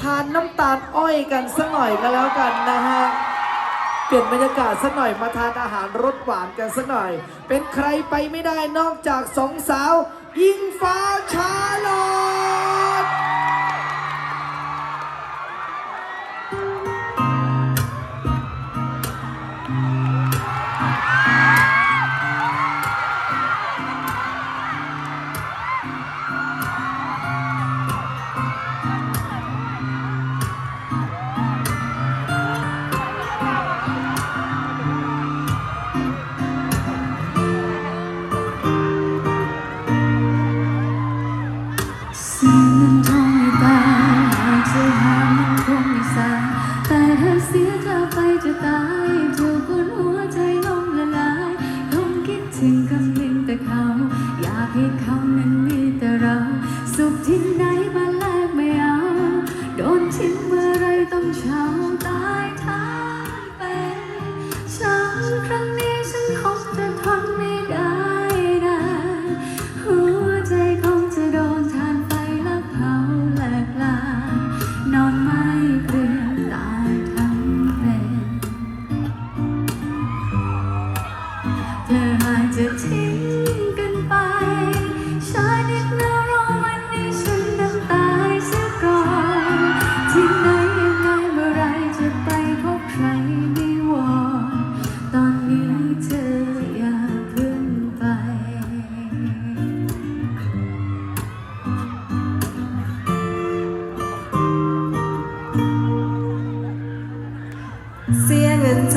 ทานน้ำตาลอ้อยกันสักหน่อยก็แล้วกันนะฮะเปลี่ยนบรรยากาศสักหน่อยมาทานอาหารรสหวานกันสักหน่อย เป็นใครไปไม่ได้นอกจากสองสาวอิงฟ้าชาลอด ครั้งนี้ฉันคงจะทนไม่ได้นานหัวใจคงจะโดนทานไฟและเผาแหลกลายนอนไม่เกรียมตายทั้งเป็นเธอหายจากที่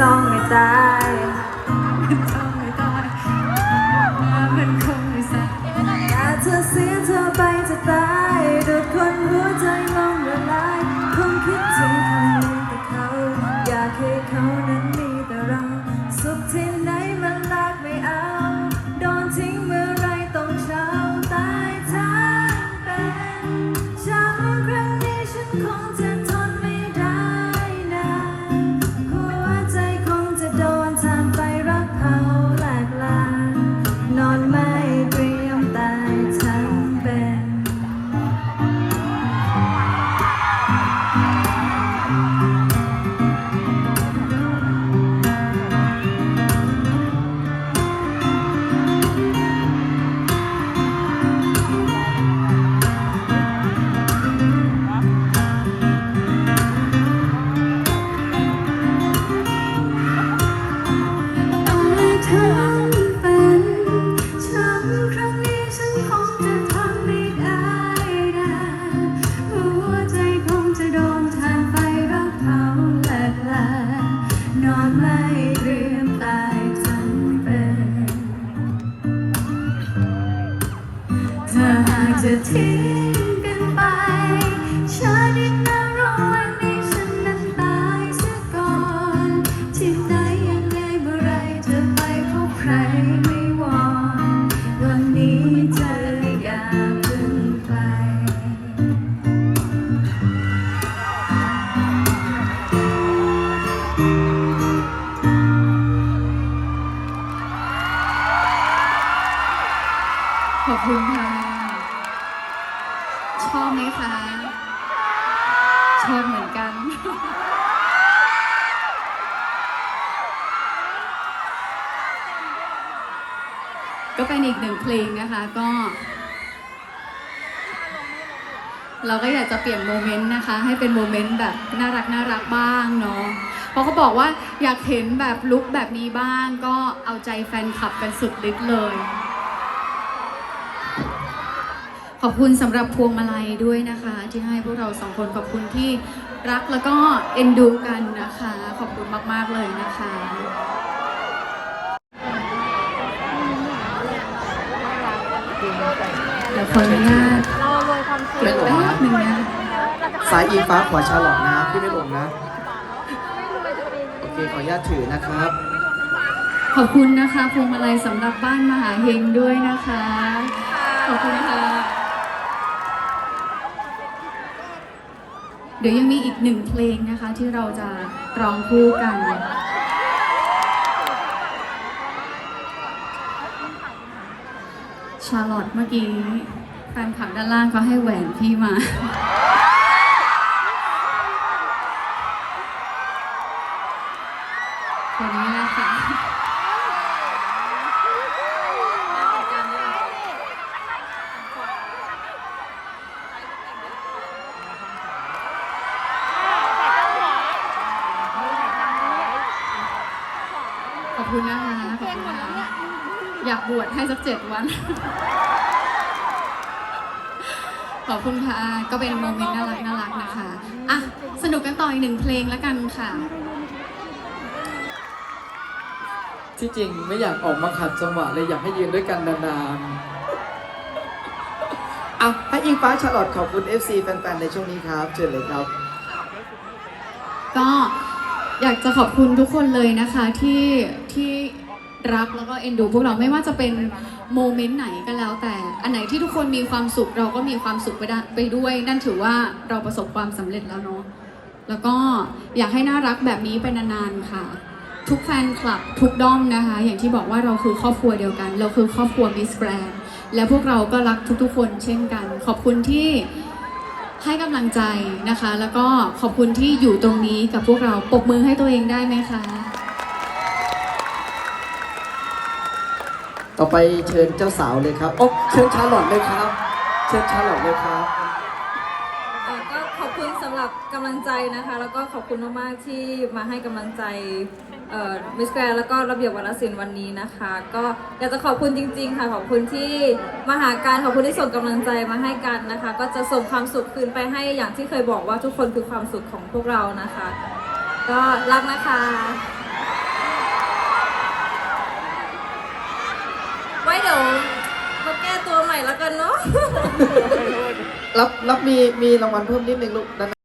ยเงินทองไม่ตายเงินใจ อนไม่เตรียมตายทั้งเป็นเธอหากจะทิ้ง คะชอบเหมือนกัน ก็เป็นอีกหนึ่งเพลงนะคะก็ เราก็อยากจะเปลี่ยนโมเมนต์นะคะ ให้เป็นโมเมนต์แบบน่ารักน่ารักบ้างเนาะเพราะเขาบอกว่าอยากเห็นแบบลุคแบบนี้บ้าง ก็เอาใจแฟนคลับกันสุดฤทธิ์เลย ขอบคุณสำหรับพวงมาลัยด้วยนะคะ ที่ให้พวกเราสองคนขอบคุณที่รักแล้วก็เอ็นดูกันนะคะ ขอบคุณมาก ๆ เลยนะคะเดี๋ยวขออนุญาตไม่หลงแป๊นะบหนึ่งนะสายอิงฟ้าขวาชาลอตนะ พี่ไม่หลงนะ โอเค ขออนุญาตถือนะครับ ขอบคุณนะคะพวงมาลัยสำหรับบ้านมหาเฮงด้วยนะคะ ขอบคุณค่ะ เดี๋ยวยังมีอีกหนึ่งเพลงนะคะที่เราจะร้องคู่กัน ชาลอตเมื่อกี้แฟนคลับด้านล่างก็ให้แหวนพี่มา คนนี้แะคะ ณนะคะขอบคุณนะคะอยากบวชให้สักเจ็ดวัน ขอบคุณค่ะ ก็เป็นโมเมนต์น่ารักน่ารักนะคะ อะ สนุกกันต่ออีกหนึ่งเพลงแล้วกันค่ะ ที่จริงไม่อยากออกมาขัดจังหวะเลยอยากให้ยืนด้วยกันนานๆอะให้อิงฟ้าฉลอดขอบคุณ FC แฟนๆ ในช่วงนี้ครับเชิญเลยครับ ก็อยากจะขอบคุณทุกคนเลยนะคะที่ ที่รักแล้วก็เอ็นดูพวกเราไม่ว่าจะเป็นโมเมนต์ไหนก็แล้ว แต่อันไหนที่ทุกคนมีความสุขเราก็มีความสุขไปได้ไปด้วย นั่นถือว่าเราประสบความสำเร็จแล้วเนาะแล้วก็อยากให้น่ารักแบบนี้ไปนานๆค่ะ ทุกแฟนคลับทุกด้อมนะคะ อย่างที่บอกว่าเราคือครอบครัวเดียวกัน เราคือครอบครัวมิสแกรนและพวกเราก็รักทุกๆ คนเช่นกัน ขอบคุณที่ให้กำลังใจนะคะ แล้วก็ขอบคุณที่อยู่ตรงนี้กับพวกเราปรบมือให้ตัวเองได้ไหมคะ ต่อไปเชิญเจ้าสาวเลยครับ โอ้เชิญชาลอตเลยครับ เชิญชาลอตเลยครับ เอ่อก็ขอบคุณสำหรับกำลังใจนะคะ แล้วก็ขอบคุณมากๆที่มาให้กำลังใจมิสแกรนแล้วก็ระเบียบวัฒนศิลป์วันนี้นะคะ ก็อยากจะขอบคุณจริง ๆ ค่ะ ขอบคุณที่มาหาการขอบคุณที่ส่งกำลังใจมาให้กันนะคะ ก็จะส่งความสุขคืนไปให้อย่างที่เคยบอกว่าทุกคนคือความสุขของพวกเรานะคะ ก็รักนะคะ ว้เดี๋ยวมาแก้ตัวใหม่แล้วกันเนาะ รับรับมีมีรางวัลเพิ่มนิดนึงลูกด้น